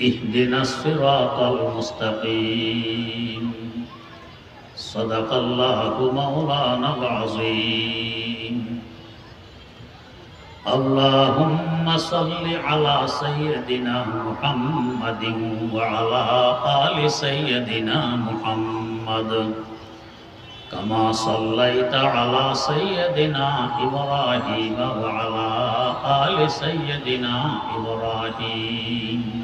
اهدنا الصراط المستقيم صدق الله مولانا العظيم اللهم صل على سيدنا محمد وعلى آل سيدنا محمد كما صليت على سيدنا إبراهيم وعلى آل سيدنا إبراهيم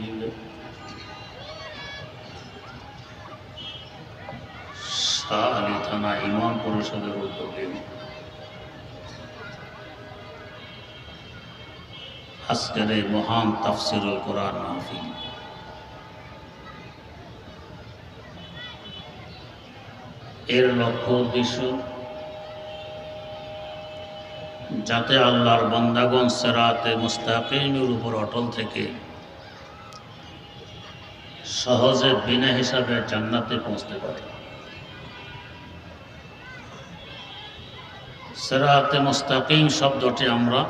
শাহালি থানা ইমাম পরিষদের উদ্যোগে। আজকের এই মহান তাফসিরুল কোরআন মাহফিল। এর লক্ষ্য উদ্দেশ্য যাতে আল্লাহর বান্দাগণ সেরাতে মুস্তাকিমের উপর অটল থেকে সহজে বিনা হিসাবে জান্নাতে পৌঁছতে পারে। সেরাতে মুস্তাকিম শব্দটি আমরা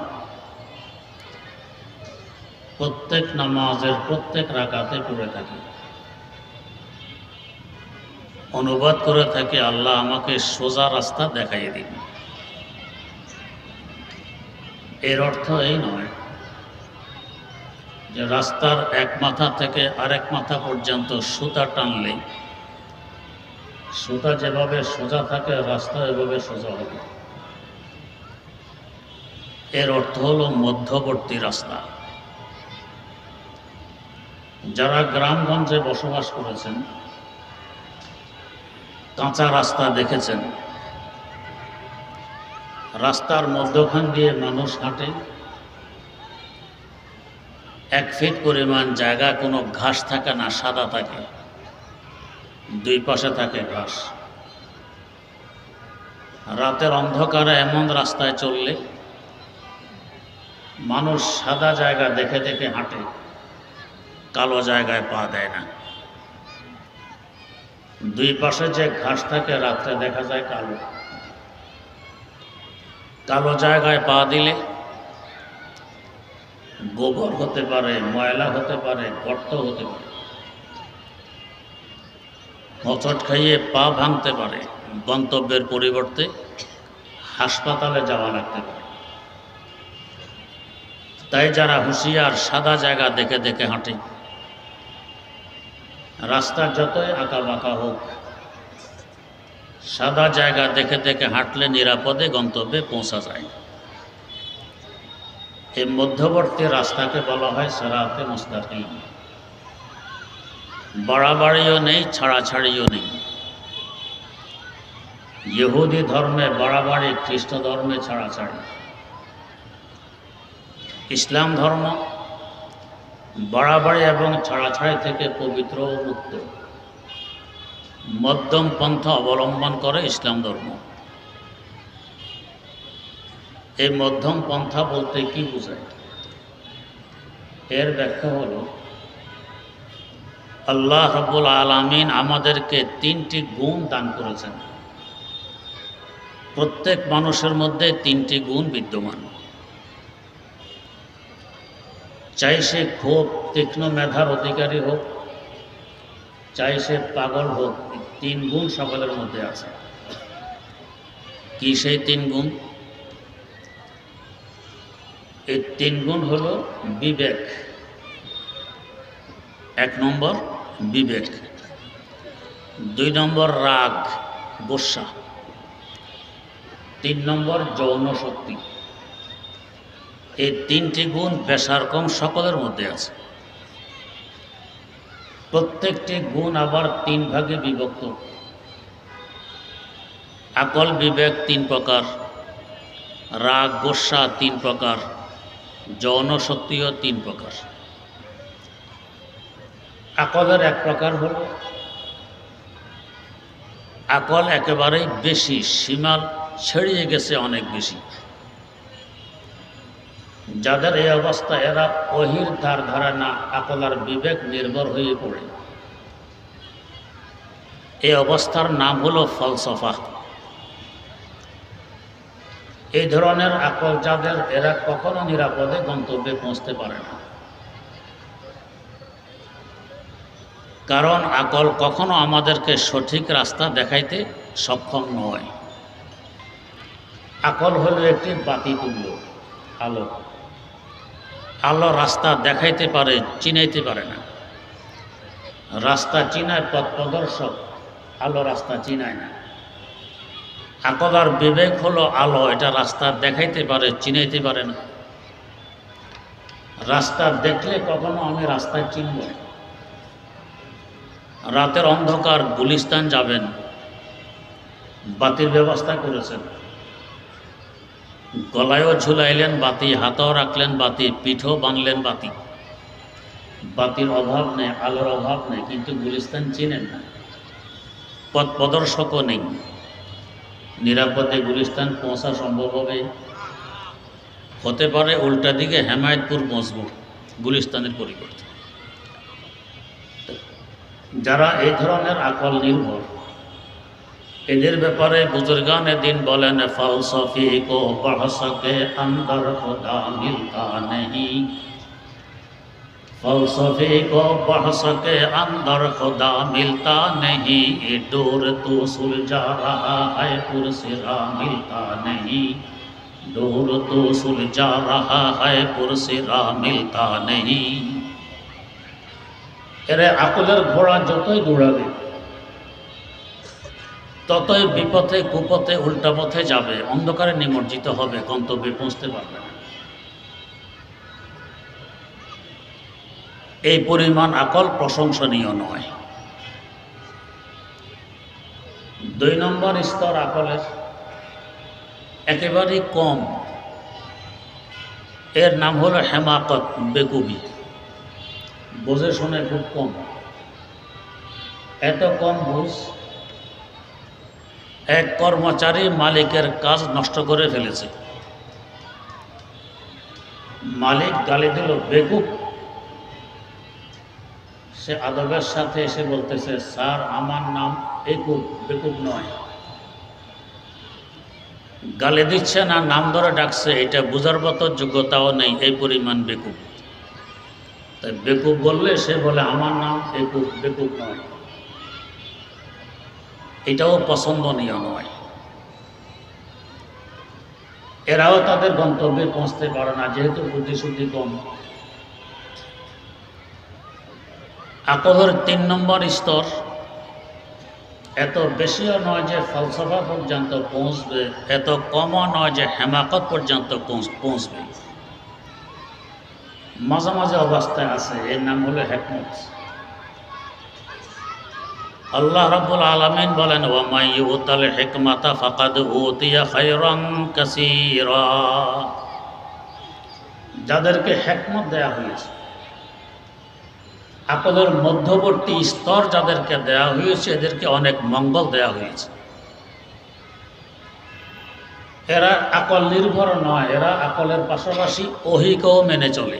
প্রত্যেক নামাজের প্রত্যেক রাকাতে পড়ে থাকি। অনুবাদ করে থাকি, আল্লাহ আমাকে সোজা রাস্তা দেখাইয়ে দিন। এর অর্থ এই নয় যে রাস্তার এক মাথা থেকে আরেক মাথা পর্যন্ত সুতা টানলে সুতা যেভাবে সোজা থাকে, রাস্তা এভাবে সোজা হবে। এর অর্থ হলো মধ্যবর্তী রাস্তা। যারা গ্রামগঞ্জে বসবাস করেছেন, কাঁচা রাস্তা দেখেছেন, রাস্তার মধ্যখান দিয়ে মানুষ হাঁটে, এক ফিট পরিমাণ জায়গা, কোনো ঘাস থাকে না, সাদা থাকে, দুই পাশে থাকে ঘাস। রাতের অন্ধকারে এমন রাস্তায় চললে মানুষ সাদা জায়গা দেখে দেখে হাঁটে, কালো জায়গায় পা দেয় না। দুই পাশে যে ঘাস থাকে, রাত্রে দেখা যায় কালো। কালো জায়গায় পা দিলে গোবর হতে পারে, ময়লা হতে পারে, গর্ত হতে পারে। হচট খাইয়ে পা ভাঙতে পারে, গন্তব্যের পরিবর্তে হাসপাতালে যাওয়া লাগতে পারে। তাই যারা হুঁশিয়ার সাদা জায়গা দেখে দেখে হাঁটে, রাস্তা যতই আঁকা বাঁকা হোক, সাদা জায়গা দেখে দেখে হাঁটলে নিরাপদে গন্তব্যে পৌঁছা যায়। এই মধ্যবর্তী রাস্তাকে বলা হয় সেরাতে মুস্তাকিম। বাড়াবাড়িও নেই, ছাড়াছাড়িও নেই। ইহুদি ধর্মে বাড়াবাড়ি, খ্রিস্ট ধর্মে ছাড়াছাড়ি। ইসলাম ধর্ম বাড়াবাড়ি এবং ছাড়াছাড়ি থেকে পবিত্র মুক্ত। মধ্যম পন্থা অবলম্বন করে ইসলাম ধর্ম। এই মধ্যম পন্থা বলতে কি বোঝায়? এর ব্যাখ্যা হল, আল্লাহ রব্বুল আলমিন আমাদেরকে তিনটি গুণ দান করেছেন। প্রত্যেক মানুষের মধ্যে তিনটি গুণ বিদ্যমান। চাই সে খুব তীক্ষ্ণ মেধার অধিকারী হোক, চাই সে পাগল হোক, তিন গুণ সকলের মধ্যে আছে। কি সেই তিন গুণ? এই তিন গুণ হলো বিবেক। এক নম্বর, বিবেক। দুই নম্বর, রাগ গোসা তিন নম্বর, যৌন শক্তি। এই তিনটি গুণ পেশার কম সকলের মধ্যে আছে। প্রত্যেকটি গুণ আবার তিন ভাগে বিভক্ত। আকল বিবেক তিন প্রকার, রাগ গোসা তিন প্রকার যৌন শক্তিও তিন প্রকার। আকলের এক প্রকার হল, আকল একেবারেই বেশি, সীমা ছেড়িয়ে গেছে অনেক বেশি। যাদের এই অবস্থা, এরা অহির ধার ধারে না আকল আর বিবেক নির্ভর হয়ে পড়ে। এই অবস্থার নাম হলো ফলসফা। এই ধরনের আকল যাদের, এরা কখনো নিরাপদে গন্তব্যে পৌঁছতে পারে না। কারণ আকল কখনো আমাদেরকে সঠিক রাস্তা দেখাইতে সক্ষম নয়। আকল হলো একটি বাতি তুল্য আলো। আলো রাস্তা দেখাইতে পারে, চিনাইতে পারে না। রাস্তা চিনায় পথ প্রদর্শক আলো রাস্তা চিনায় না। আকল বিবেক হলো আলো, এটা রাস্তা দেখাইতে পারে, চিনাইতে পারে না। রাস্তা দেখলে কখনো আমি রাস্তায় চিনব রাতের অন্ধকার গুলিস্তান যাবেন, বাতির ব্যবস্থা করেছেন। গলায়ও ঝুলাইলেন বাতি, হাতেও রাখলেন বাতি, পিঠও বানলেন বাতি। বাতির অভাব নেই, আলোর অভাব নেই, কিন্তু গুলিস্তান চিনেন না। পথ প্রদর্শকও নেই। নিরাপদে গুলিস্তান পৌঁছা সম্ভব হবে। হতে পারে উল্টা দিকে হেমায়তপুর পৌঁছব গুলিস্তানের পরিবর্তে। যারা এই ধরনের আকল নির্ভর এদের ব্যাপারে বুজুর্গানে দিন বলেন ফলসফি কো বহসকে অন্দর খোদা মিলতা নেই ফলসফি কো বহসকে অন্দর খোদা মিলতা নেই ডোর তো সুলঝা রহা হ্যাঁ পুরসিরা মিলতা নেই ডোর তো সুলঝা রহা হ্যাঁ পুরসিরা মিলতা নেই এরে আকলের ঘোড়া যতই দৌড়াবে ততই বিপথে কুপথে উল্টা পথে যাবে, অন্ধকারে নিমজ্জিত হবে, গন্তব্যে পৌঁছতে পারবে না। এই পরিমাণ আকল প্রশংসনীয় নয়। দুই নম্বর স্তর আকলের একেবারেই কম। এর নাম হলো হেমাকত বেকুবি। বোঝে শুনে খুব কম। এত কম বুঝ এক কর্মচারী মালিকের কাজ নষ্ট করে ফেলেছে। মালিক গালি দিল, বেকুব। সে আদবের সাথে এসে বলতেছে, স্যার, আমার নাম একুব বেকুব নয়। গালি দিচ্ছে না, নাম ধরে ডাকছে, এটা বোঝার মতো যোগ্যতাও নেই, এই পরিমাণ বেকুব। তাই বেকুব বললে, সে বলে, আমার নাম বেকুব বেকুব নয়। এটাও পছন্দনীয় নয়। এরাও তাদের গন্তব্যে পৌঁছতে পারে না, যেহেতু বুদ্ধিশুদ্ধি কম। আকলের তিন নম্বর স্তর, এত বেশিও নয় যে ফলসফা পর্যন্ত পৌঁছবে, এত কমও নয় যে হেমাকত পর্যন্ত পৌঁছ- পৌঁছবে। মাঝে মাঝে অবস্থায় আছে, এর নাম হলো হেকমত আল্লাহ রাব্বুল আলামিন বলেন ওয়ামাই ইউতাল হিকমাতা ফাকাদ উতিয়া খায়রান কাসীরা। যাদেরকে হেকমত দেয়া হয়েছে আকলের মধ্যবর্তী স্তর যাদেরকে দেয়া হয়েছে, এদেরকে অনেক মঙ্গল দেয়া হয়েছে। এরা আকল নির্ভর নয়, এরা আকলের পাশাপাশি অহিকেও মেনে চলে।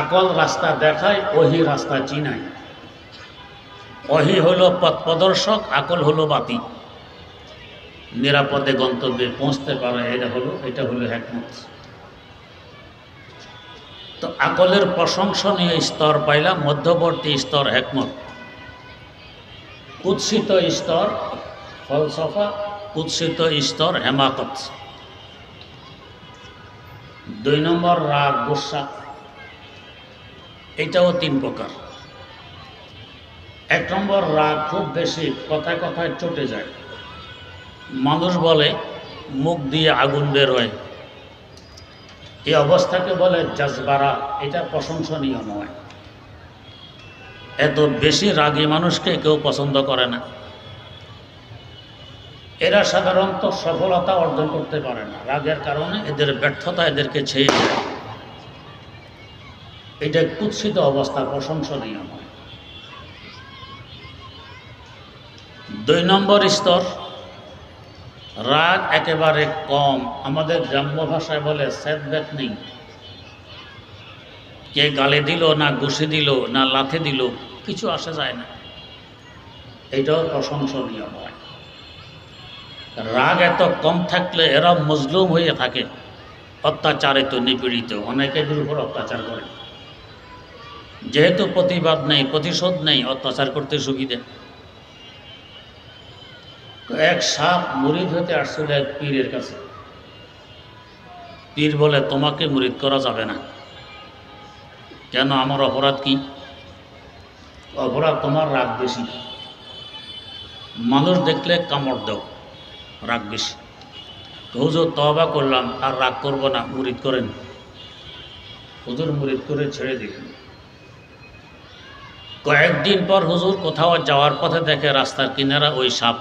আকল রাস্তা দেখায়, ওহি রাস্তা চিনায়। অহি হলো পথ প্রদর্শক, আকল হলো বাতি। নিরাপদে গন্তব্যে পৌঁছতে পারে, এটা হলো এটা হলো একমত তো আকলের প্রশংসনীয় স্তর পাইলাম, মধ্যবর্তী স্তর একমত কুৎসিত স্তর ফলসফা, কুৎসিত স্তর হেমাকত। দুই নম্বর রাগ, গুসা। এটাও তিন প্রকার। এক নম্বর রাগ খুব বেশি, কথায় কথায় চটে যায়। মানুষ বলে, মুখ দিয়ে আগুন বের হয়। এই অবস্থাকে বলে জাজবারা, এটা প্রশংসনীয় নয়। এত বেশি রাগী মানুষকে কেউ পছন্দ করে না। এরা সাধারণত সফলতা অর্জন করতে পারে না। রাগের কারণে এদের ব্যর্থতা এদেরকে ছেয়ে যায়। এটা কুৎসিত অবস্থা, প্রশংসনীয় নয়। দুই নম্বর স্তর, রাগ একেবারে কম। আমাদের গ্রাম্য ভাষায় বলে সেদবেত নেই। কে গালে দিল, না ঘুষি দিল, না লাথে দিল, কিছু আসে যায় না। এটাও প্রশংসনীয় নয়। রাগ এত কম থাকলে এরা মজলুম হয়ে থাকে অত্যাচারিত নিপীড়িত। অনেকেদের উপর অত্যাচার করে। যেহেতু প্রতিবাদ নেই, প্রতিশোধ নেই, অত্যাচার করতে সুবিধে। তো এক সাপ মুরিদ হতে আসছিল এক পীরের কাছে। পীর বলে, তোমাকে মুরিদ করা যাবে না। কেন, আমার অপরাধ কি? অপরাধ তোমার রাগ বেশি। মানুষ দেখলে কামড় দাও, রাগ বেশি। হুজুর তবা করলাম, আর রাগ করব না, মুরিদ করেন। হুজুর মুরিদ করে ছেড়ে দিলেন। কয়েকদিন পর হুজুর কোথাও যাওয়ার পথে দেখে রাস্তার কিনারা ওই সাপ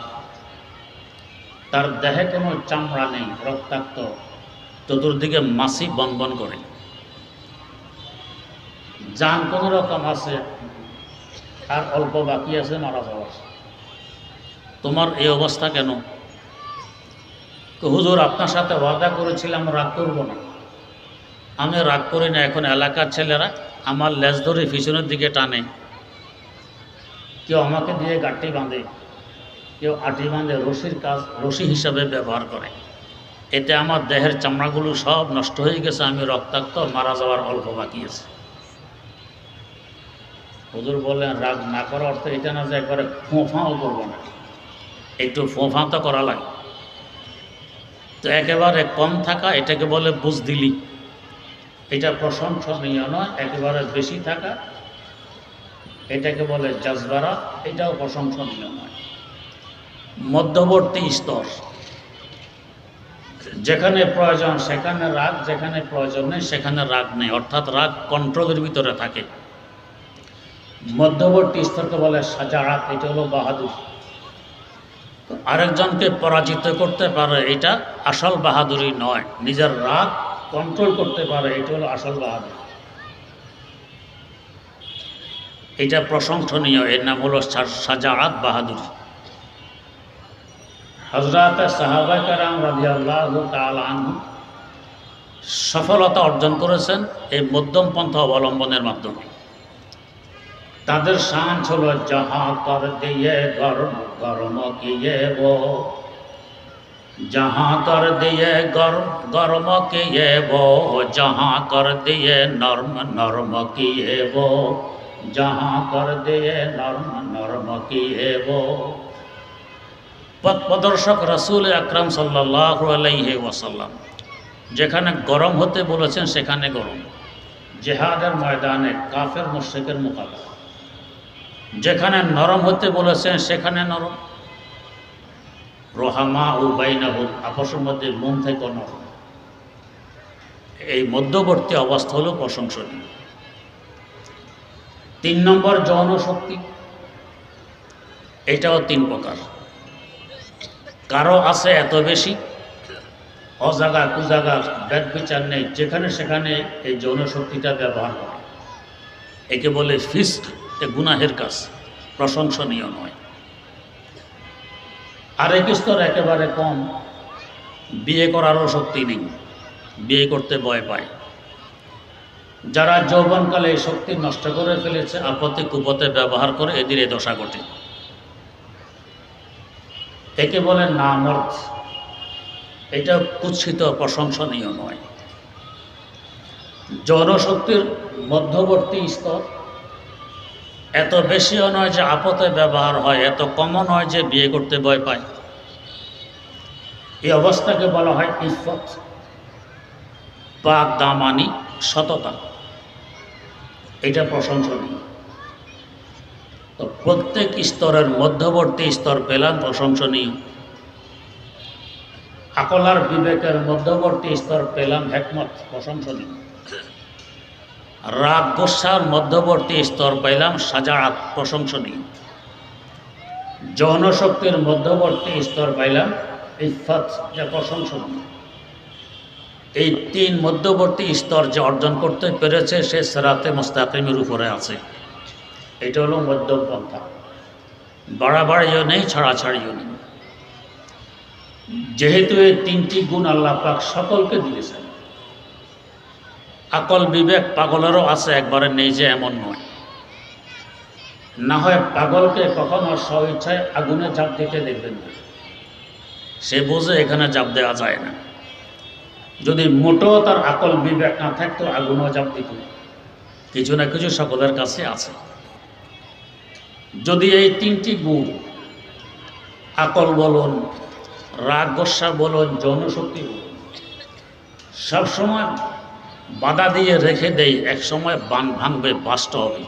তার দেহে কোনো চামড়া নেই, রক্তাক্ত। চতুর্দিকে মাসি বনবন করে। যান কোনো রকম আছে? আর অল্প বাকি আছে, মারা যাওয়ার। তোমার এই অবস্থা কেন? হুজুর, আপনার সাথে ওয়াদা করেছিলাম, রাগ করব না। আমি রাগ করি না, এখন এলাকার ছেলেরা আমার লেজ ধরে পিছনের দিকে টানে। কেউ আমাকে দিয়ে গাঠটি বাঁধে। কেউ আটি বাঁধে রশির কাজ, রশি হিসাবে ব্যবহার করে। এতে আমার দেহের চামড়াগুলো সব নষ্ট হয়ে গেছে, আমি রক্তাক্ত, মারা যাওয়ার অল্প বাকি আছে। হুজুর বললেন, রাগ না করার অর্থ এটা না যে একবারে ফোঁফাও করব না। একটু ফোঁফা তো করা লাগে। তো একেবারে কম থাকা, এটাকে বলে বুঝ দিলি এটা প্রশংসনীয় নয়, একেবারে বেশি থাকা। এটাকে বলে জাজবারা, এটাও প্রশংসনীয় নয়। মধ্যবর্তী স্তর। যেখানে প্রয়োজন, সেখানে রাগ, যেখানে প্রয়োজন নেই, সেখানে রাগ নেই। অর্থাৎ রাগ কন্ট্রোলের ভিতরে থাকে। মধ্যবর্তী স্তরকে বলে সাজারাত এটা হলো বাহাদুর। আরেকজনকে পরাজিত করতে পারে, এটা আসল বাহাদুরি নয়। নিজের রাগ কন্ট্রোল করতে পারে, এটা হলো আসল বাহাদুর। এটা প্রশংসনীয়, এর নাম হলো সাজাআত বাহাদুরি। হজরত সাহাবা রাজি আল্লাহ সফলতা অর্জন করেছেন এই মধ্যম পন্থা অবলম্বনের মাধ্যমে। তাদের শান ছিল যাহা কর দিয়ে গরম গরম কিয়ে বো। যাহা কর দিয়ে গরম গরম কিয়ে বো। যাহা কর দিয়ে নরম নরম কিয়ে বো। যাহা কর দিয়ে নরম নরম কিয়ে বো। পথ প্রদর্শক রসুল আকরাম সাল্লাহ আলাইহে ওয়াসাল্লাম, যেখানে গরম হতে বলেছেন সেখানে গরম। জেহাদের ময়দানে কাফের মুশ্রিকের মোকাবেলা। যেখানে নরম হতে বলেছেন সেখানে নরম। রোহামা ও বাইনাহুল আপসের মধ্যে মন থেকে নরম। এই মধ্যবর্তী অবস্থা হলো প্রশংসনীয়। তিন নম্বর যৌন শক্তি এটাও তিন প্রকার। কারও আছে এত বেশি? অজাগা, কুজাগা, ব্যাগ বিচার নেই, যেখানে সেখানে এই যৌন শক্তিটা ব্যবহার করে। একে বলে ফিস্ট, এ গুনাহের কাজ, প্রশংসনীয় নয়। আরেক স্তর একেবারে কম, বিয়ে করারও শক্তি নেই, বিয়ে করতে ভয় পায়। যারা যৌবনকালে এই শক্তি নষ্ট করে ফেলেছে, আপত্তি, কুপথে ব্যবহার করে এদের এই দশা ঘটে। একে বলে নামর্থ এটা কুৎসিত, প্রশংসনীয় নয়। জনশক্তির মধ্যবর্তী স্তর। এত বেশিও নয় যে আপতে ব্যবহার হয়, এত কমও নয় যে বিয়ে করতে ভয় পায়। এই অবস্থাকে বলা হয় ইফত পাক দামানি সততা। এটা প্রশংসনীয়। তো প্রত্যেক স্তরের মধ্যবর্তী স্তর পেলাম, প্রশংসনীয়। আকলার বিবেকের মধ্যবর্তী স্তর পেলাম, হেকমত, প্রশংসনীয়। রাগ গোসার মধ্যবর্তী স্তর পাইলাম সাজারাত প্রশংসনীয়। যৌনশক্তির মধ্যবর্তী স্তর পাইলাম প্রশংসনীয়। এই তিন মধ্যবর্তী স্তর যে অর্জন করতে পেরেছে, সে সেরাতে মোস্তাকিমের উপরে আছে। এটা হলো মধ্যম পন্থা। বাড়াবাড়িও নেই ছাড়াছাড়িও নেই যেহেতু এই তিনটি গুণ আল্লাহ পাক সকলকে দিয়েছেন। আকল বিবেক পাগলেরও আছে, একবারে নেই যে এমন নয়। না হয় পাগলকে কখনো স্বইচ্ছায় আগুনে চাপ দিতে দেখবেন না। সে বোঝে এখানে চাপ দেওয়া যায় না। যদি মোটো তার আকল বিবেক না থাকতো, আগুনও চাপ দিত কিছু না কিছু সকলের কাছে আছে। যদি এই তিনটি গুণ, আকল বলুন, রাগ গোসা বলুন, যৌনশক্তি বলুন সবসময় বাধা দিয়ে রেখে দেয় এক সময় বান ভাঙবে বাস্ট হবে।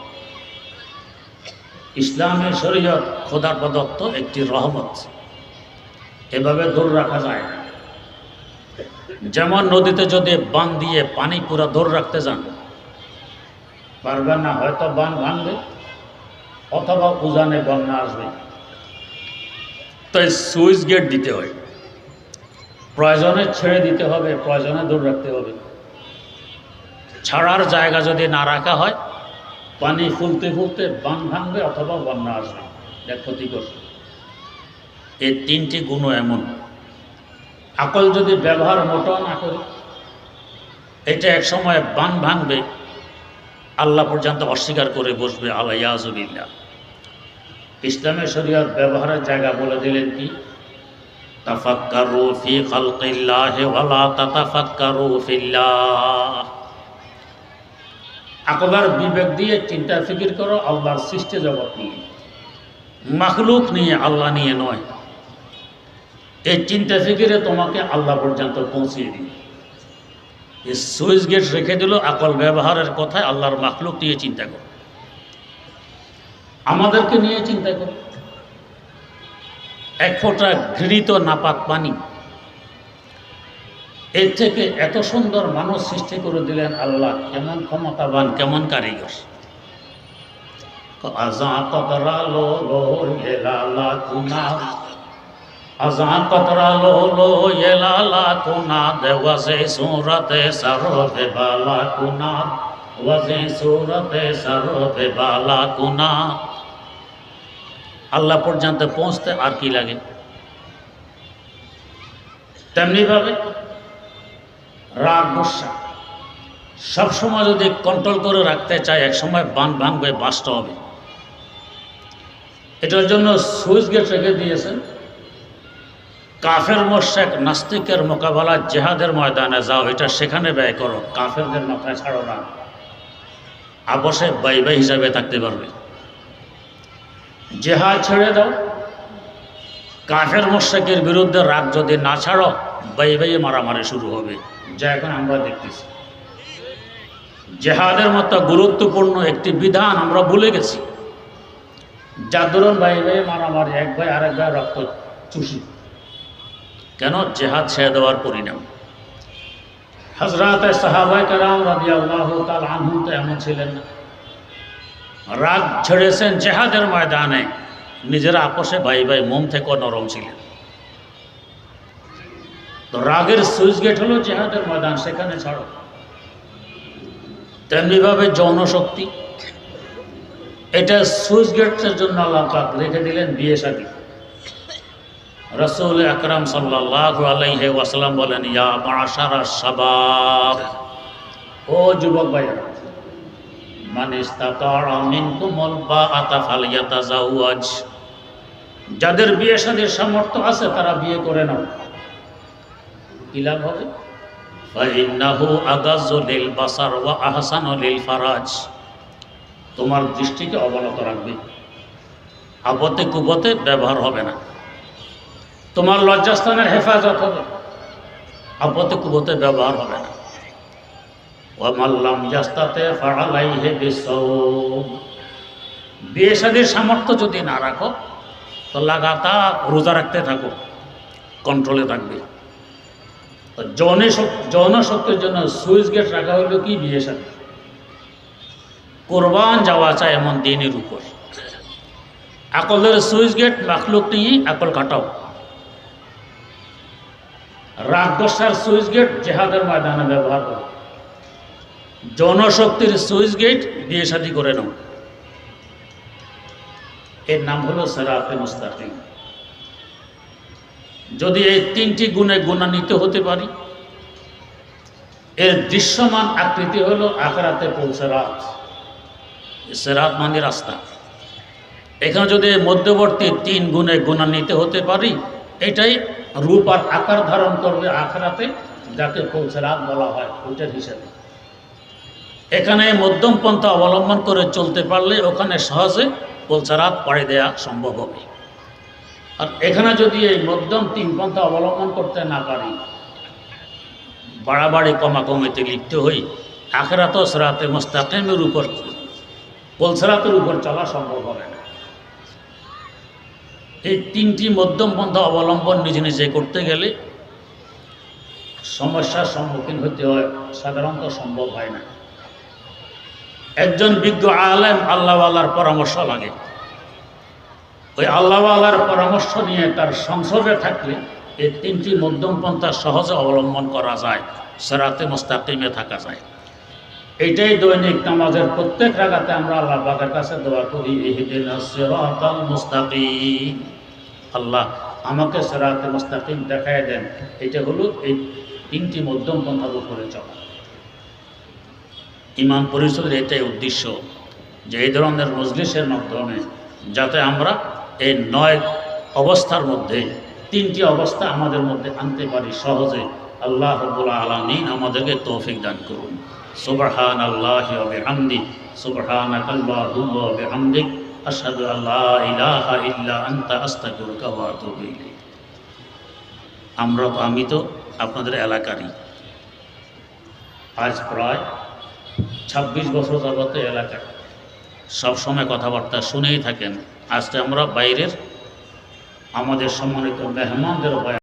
ইসলামের শরীয়ত খোদা প্রদত্ত একটি রহমত। এভাবে ধরে রাখা যায় যেমন নদীতে যদি বান দিয়ে পানি পুরা ধরে রাখতে যান পারবেন না, হয়তো বান ভাঙবে। অথবা উজানে বন্যা আসবে। তাই সুইচ গেট দিতে হয়। প্রয়োজনে ছেড়ে দিতে হবে প্রয়োজনে দূর রাখতে হবে। ছাড়ার জায়গা যদি না রাখা হয় পানি ফুলতে ফুলতে বান ভাঙবে অথবা বন্যা আসবে। এটা ক্ষতিকর। এই তিনটি গুণও এমন। আকল যদি ব্যবহার মোটো না করি এটা এক সময় বান ভাঙবে আল্লাহ পর্যন্ত অস্বীকার করে বসবে আল্লাহ ইয়াজুবিল্লা ইসলামের শরীয়ত ব্যবহারের জায়গা বলে দিলেন কি? তাফাক্কারু ফি খালকিল্লাহি ওয়ালা তাতাফাক্কারু ফিল্লাহ। আকবার বিবেক দিয়ে চিন্তা ফিকির করো, আল্লাহর সৃষ্টি জগৎ নিয়ে। মাখলুক নিয়ে আল্লাহ নিয়ে নয়। এই চিন্তা ফিকিরে তোমাকে আল্লাহ পর্যন্ত পৌঁছিয়ে দিবে। এই সুইচ গেট রেখে দিল, আকল ব্যবহারের কথায় আল্লাহর মাখলুক নিয়ে চিন্তা করো। আমাদেরকে নিয়ে চিন্তা করো। এক ফোঁটা ঘৃণিত নাপাক পানি। এর থেকে এত সুন্দর মানুষ সৃষ্টি করে দিলেন আল্লাহ, কেমন ক্ষমতাবান, কেমন কারিগর। আজা কতরা লো লো এলালা কুনা আজা কতরা লো লো এলালা কুনা দেওয়াজে সুরতে সরোভে বালা কুনা ওয়াজে সুরতে সরোভে বালা কুনা আল্লাহ পর্যন্ত পৌঁছতে আর কি লাগে? তেমনিভাবে রাগ, গুসা। সবসময় যদি কন্ট্রোল করে রাখতে চায়, এক সময় বান ভাঙবে বাস্ট হবে। এটার জন্য সুইচ গেট রেখে দিয়েছেন। কাফের মোশেক নাস্তিকের মোকাবেলা জেহাদের ময়দানে যাও, এটা সেখানে ব্যয় করো। কাফেরদের মাথায় ছাড়ো না। আবশ্যে বাই বাই হিসাবে থাকতে পারবে। জেহাদ ছেড়ে দাও। কাফের মোশেকের বিরুদ্ধে রাগ যদি না ছাড়ো, বাই বাইয়ে মারামারি শুরু হবে। যা এখন আমরা দেখতেছি। জেহাদের মতো গুরুত্বপূর্ণ একটি বিধান আমরা ভুলে গেছি। যার ধরুন ভাই ভাই মারামারি, এক ভাই আরেক ভাই রক্ত চুষি। কেন? জেহাদ ছেড়ে দেওয়ার পরিণাম। হজরত সাহাবাই কালাম রাজি আল্লাহ তাল আনহুম তো এমন ছিলেন না। রাগ ছেড়েছেন জেহাদের ময়দানে নিজেরা আপোষে ভাই ভাই মোম থেকেও নরম ছিলেন। তো রাগের সুইচ গেট হলো জেহাদের ময়দান, সেখানে ছাড়ো। তেমনিভাবে যৌন শক্তি এটা সুইচ গেটের জন্য আল্লাহ পাক রেখে দিলেন বিয়ে শাদী। রসুল আকরাম সাল্লাহ আলাইহে ওয়াসালাম বলেন, ইয়া মাশারা শাবাব ও যুবক ভাইয়েরা যাদের বিয়ে শাদীর সামর্থ্য আছে, তারা বিয়ে করে নাও। কি লাভ হবে? তোমার দৃষ্টিকে অবনত রাখবে। আপতে কুপতে ব্যবহার হবে না। তোমার লজ্জাস্থানের হেফাজত হবে। আপতে কুপতে ব্যবহার হবে না। ওয়ামাল্লাম জাস্তাতে ফাড়ালাই হে বিয়ে শাদীর সামর্থ্য যদি না রাখো, তো লাগাতার রোজা রাখতে থাকো কন্ট্রোলে থাকবে। তো যৌনে জন্য সুইচ গেট রাখা হইল কি? বিয়ে শাদী কোরবান যাওয়া চায় এমন দিনের উপর। আকলের সুইচ গেট মাখলুক নিয়ে আকল কাটাও। রাগ দশার সুইচ গেট জেহাদের ময়দানে ব্যবহার করো। জনশক্তির সুইচ গেট বিয়ে শাদী করে নাও। এর নাম হলো সেরাতে মুস্তাকিম। যদি এই তিনটি গুণে গুণান্বিত হতে পারি, এর দৃশ্যমান আকৃতি হলো আখরাতে পৌঁছেরাত সেরাত মানে রাস্তা। এখানে যদি মধ্যবর্তী তিন গুণে গুণান্বিত হতে পারি, এটাই রূপ আর আকার ধারণ করবে আখরাতে, যাকে পৌঁছেরাত বলা হয়, ওইটার হিসেবে। এখানে মধ্যম পন্থা অবলম্বন করে চলতে পারলে ওখানে সহজে পৌঁছারাত পাড়ি দেওয়া সম্ভব হবে। আর এখানে যদি এই মধ্যম তিন পন্থা অবলম্বন করতে না পারি, বাড়াবাড়ি কমাকমিতে লিপ্ত হই আখেরাত সেরাতে মোস্তাকিমের উপর পলসেরাতের উপর চলা সম্ভব হবে না। এই তিনটি মধ্যম পন্থা অবলম্বন নিজে নিজে করতে গেলে সমস্যার সম্মুখীন হতে হয়, সাধারণত সম্ভব হয় না। একজন বিজ্ঞ আলেম আল্লাহওয়ালার পরামর্শ লাগে। ওই আল্লাহওয়ালার পরামর্শ নিয়ে তার সংসদে থাকলে এই তিনটি মধ্যম পন্থা সহজে অবলম্বন করা যায়, সেরাতে মোস্তাকিমে থাকা যায়। এইটাই দৈনিক নামাজের প্রত্যেক রাগাতে আমরা আল্লাহ পাকের কাছে দোয়া করি মুস্তাকিম। আল্লাহ আমাকে সেরাতে মুস্তাকিম দেখায় দেন। এটা হলো এই তিনটি মধ্যম পন্থার উপরে চলা। ইমান পরিষদের এটাই উদ্দেশ্য যে এই ধরনের মজলিসের মাধ্যমে যাতে আমরা এই নয় অবস্থার মধ্যে, তিনটি অবস্থা আমাদের মধ্যে আনতে পারি সহজে, আল্লাহ রবুল আলমিন আমাদেরকে তৌফিক দান করুন। সুবহান আল্লাহ হামদি সুবহান হামদিক আশহাদু আল্লাহ ইলাহা ইল্লা আনতা আতুবু ইলাইক। আমরা আমি তো আপনাদের এলাকারই। আজ প্রায় ছাব্বিশ বছর যাবত এলাকায় সবসময় কথাবার্তা শুনেই থাকেন। আজকে আমরা বাইরের আমাদের সম্মানিত মেহমানদের